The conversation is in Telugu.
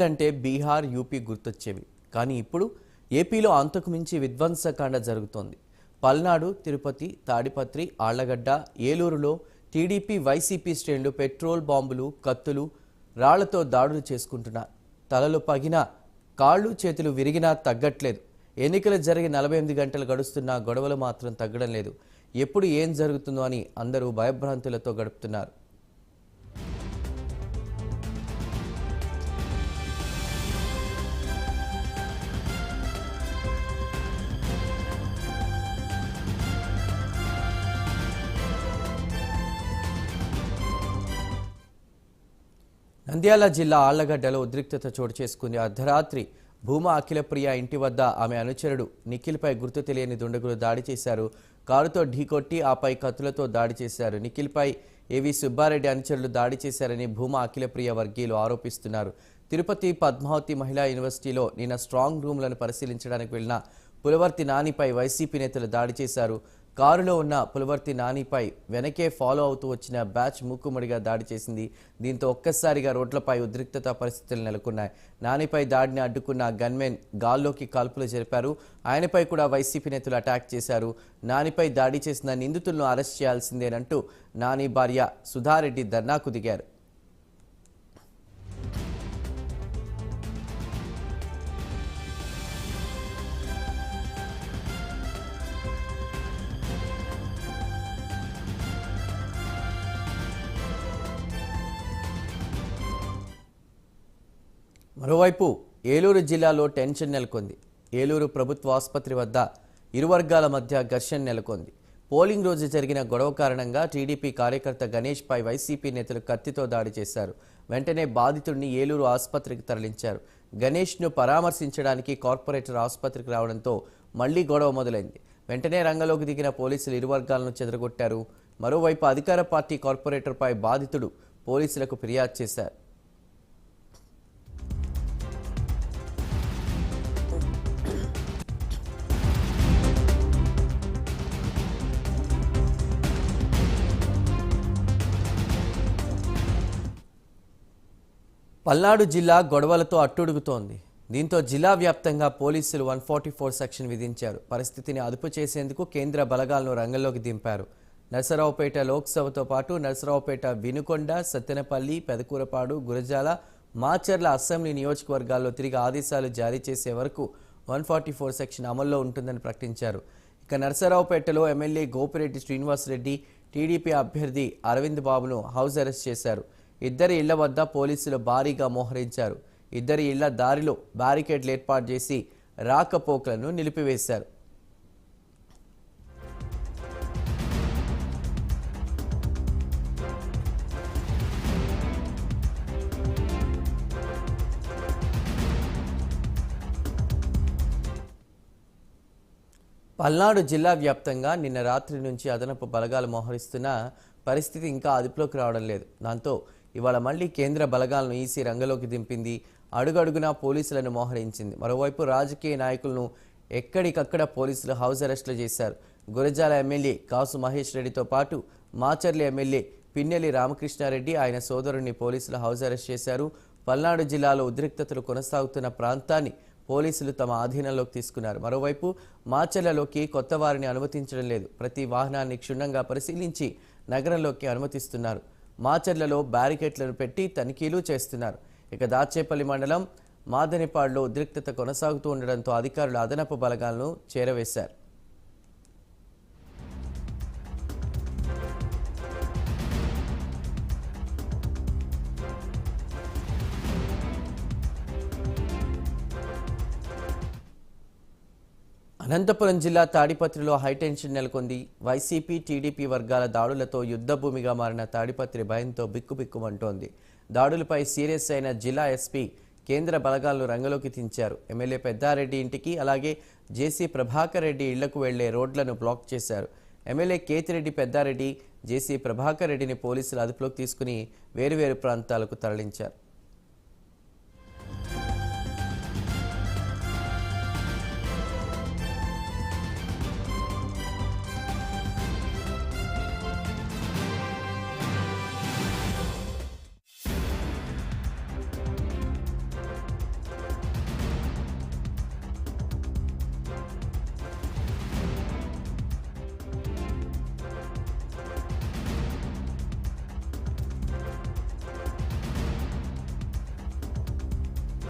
అంటే బీహార్ యూపీ గుర్తొచ్చేవి. కానీ ఇప్పుడు ఏపీలో అంతకు మించి విధ్వంసకాండ జరుగుతోంది. పల్నాడు తిరుపతి తాడిపత్రి ఆళ్ళగడ్డ ఏలూరులో టీడీపీ వైసీపీ శ్రేణులు పెట్రోల్ బాంబులు కత్తులు రాళ్ళతో దాడులు చేసుకుంటున్నారు తలలు పగిన కాళ్ళు చేతులు విరిగినా తగ్గట్లేదు. ఎన్నికలు జరిగి నలభై ఎనిమిది గంటలు గడుస్తున్నా గొడవలు మాత్రం తగ్గడం లేదు. ఎప్పుడు ఏం జరుగుతుందో అని అందరూ భయభ్రాంతులతో గడుపుతున్నారు. నంద్యాల జిల్లా ఆళ్ళగడ్డలో ఉద్రిక్తత చోటు చేసుకుంది. అర్ధరాత్రి భూమా అఖిలప్రియ ఇంటి వద్ద ఆమె అనుచరుడు నిఖిల్పై గుర్తు తెలియని దుండగులు దాడి చేశారు. కారుతో ఢీకొట్టి ఆపై కత్తులతో దాడి చేశారు. నిఖిల్పై ఏవి సుబ్బారెడ్డి అనుచరులు దాడి చేశారని భూమా అఖిలప్రియ వర్గీయులు ఆరోపిస్తున్నారు. తిరుపతి పద్మావతి మహిళా యూనివర్సిటీలో నిన్న స్ట్రాంగ్ రూమ్లను పరిశీలించడానికి వెళ్ళిన పులవర్తి నానిపై వైసీపీ నేతలు దాడి చేశారు. కారులో ఉన్న పులవర్తి నానిపై వెనకే ఫాలో అవుతూ వచ్చిన బ్యాచ్ మూకుమ్మడిగా దాడి చేసింది. దీంతో ఒక్కసారిగా రోడ్లపై ఉద్రిక్తత పరిస్థితులు నెలకొన్నాయి. నానిపై దాడిని అడ్డుకున్న గన్మెన్ గాల్లోకి కాల్పులు జరిపారు. ఆయనపై కూడా వైసీపీ నేతలు అటాక్ చేశారు. నానిపై దాడి చేసిన నిందితులను అరెస్ట్ చేయాల్సిందేనంటూ నాని భార్య సుధారెడ్డి ధర్నాకు దిగారు. మరోవైపు ఏలూరు జిల్లాలో టెన్షన్ నెలకొంది. ఏలూరు ప్రభుత్వ ఆసుపత్రి వద్ద ఇరు వర్గాల మధ్య ఘర్షణ నెలకొంది. పోలింగ్ రోజు జరిగిన గొడవ కారణంగా టీడీపీ కార్యకర్త గణేష్పై వైసీపీ నేతలు కత్తితో దాడి చేశారు. వెంటనే బాధితుడిని ఏలూరు ఆసుపత్రికి తరలించారు. గణేష్ను పరామర్శించడానికి కార్పొరేటర్ ఆసుపత్రికి రావడంతో మళ్ళీ గొడవ మొదలైంది. వెంటనే రంగంలోకి దిగిన పోలీసులు ఇరు వర్గాలను చెదరగొట్టారు. మరోవైపు అధికార పార్టీ కార్పొరేటర్పై బాధితుడు పోలీసులకు ఫిర్యాదు చేశారు. పల్నాడు జిల్లా గొడవలతో అట్టుడుగుతోంది. దీంతో జిల్లా వ్యాప్తంగా పోలీసులు వన్ ఫార్టీ ఫోర్ సెక్షన్ విధించారు. పరిస్థితిని అదుపు చేసేందుకు కేంద్ర బలగాలను రంగంలోకి దింపారు. నరసరావుపేట లోక్సభతో పాటు నరసరావుపేట వినుకొండ సత్తెనపల్లి పెదకూరపాడు గురజాల మాచర్ల అసెంబ్లీ నియోజకవర్గాల్లో తిరిగి ఆదేశాలు జారీ చేసే వరకు వన్ ఫార్టీ ఫోర్ సెక్షన్ అమల్లో ఉంటుందని ప్రకటించారు. ఇక నరసరావుపేటలో ఎమ్మెల్యే గోపిరెడ్డి శ్రీనివాసరెడ్డి టీడీపీ అభ్యర్థి అరవింద్ బాబును హౌస్ అరెస్ట్ చేశారు. ఇద్దరి ఇళ్ళ వద్ద పోలీసులు భారీగా మోహరించారు. ఇద్దరి ఇళ్ళ దారిలో బ్యారికేడ్లు ఏర్పాటు చేసి రాకపోకలను నిలిపివేశారు. పల్నాడు జిల్లా వ్యాప్తంగా నిన్న రాత్రి నుంచి అదనపు బలగాలు మోహరిస్తున్న పరిస్థితి ఇంకా అదుపులోకి రావడం లేదు. దాంతో ఇవాళ మళ్ళీ కేంద్ర బలగాలను ఈసీ రంగంలోకి దింపింది. అడుగడుగునా పోలీసులను మోహరించింది. మరోవైపు రాజకీయ నాయకులను ఎక్కడికక్కడ పోలీసులు హౌస్ అరెస్టులు చేశారు. గురజాల ఎమ్మెల్యే కాసు మహేష్ రెడ్డితో పాటు మాచర్ల ఎమ్మెల్యే పిన్నెల్లి రామకృష్ణారెడ్డి ఆయన సోదరుని పోలీసులు హౌస్ అరెస్ట్ చేశారు. పల్నాడు జిల్లాలో ఉద్రిక్తతలు కొనసాగుతున్న ప్రాంతాన్ని పోలీసులు తమ ఆధీనంలోకి తీసుకున్నారు. మరోవైపు మాచర్లలోకి కొత్త వారిని అనుమతించడం లేదు. ప్రతి వాహనాన్ని క్షుణ్ణంగా పరిశీలించి నగరంలోకి అనుమతిస్తున్నారు. మాచర్లలో బ్యారికేడ్లను పెట్టి తనిఖీలు చేస్తున్నారు. ఇక దాచేపల్లి మండలం మాదనిపాడులో ఉద్రిక్తత కొనసాగుతూ ఉండడంతో అధికారులు అదనపు బలగాలను చేరవేశారు. అనంతపురం జిల్లా తాడిపత్రిలో హైటెన్షన్ నెలకొంది. వైసీపీ టీడీపీ వర్గాల దాడులతో యుద్ధభూమిగా మారిన తాడిపత్రి భయంతో బిక్కుబిక్కుమంటోంది. దాడులపై సీరియస్ అయిన జిల్లా ఎస్పీ కేంద్ర బలగాలను రంగంలోకి దించారు. ఎమ్మెల్యే పెద్దారెడ్డి ఇంటికి అలాగే జేసీ ప్రభాకర్ రెడ్డి ఇళ్ళకు వెళ్ళే రోడ్లను బ్లాక్ చేశారు. ఎమ్మెల్యే కేతిరెడ్డి పెద్దారెడ్డి జేసీ ప్రభాకర్ రెడ్డిని పోలీసులు అదుపులోకి తీసుకుని వేరువేరు ప్రాంతాలకు తరలించారు.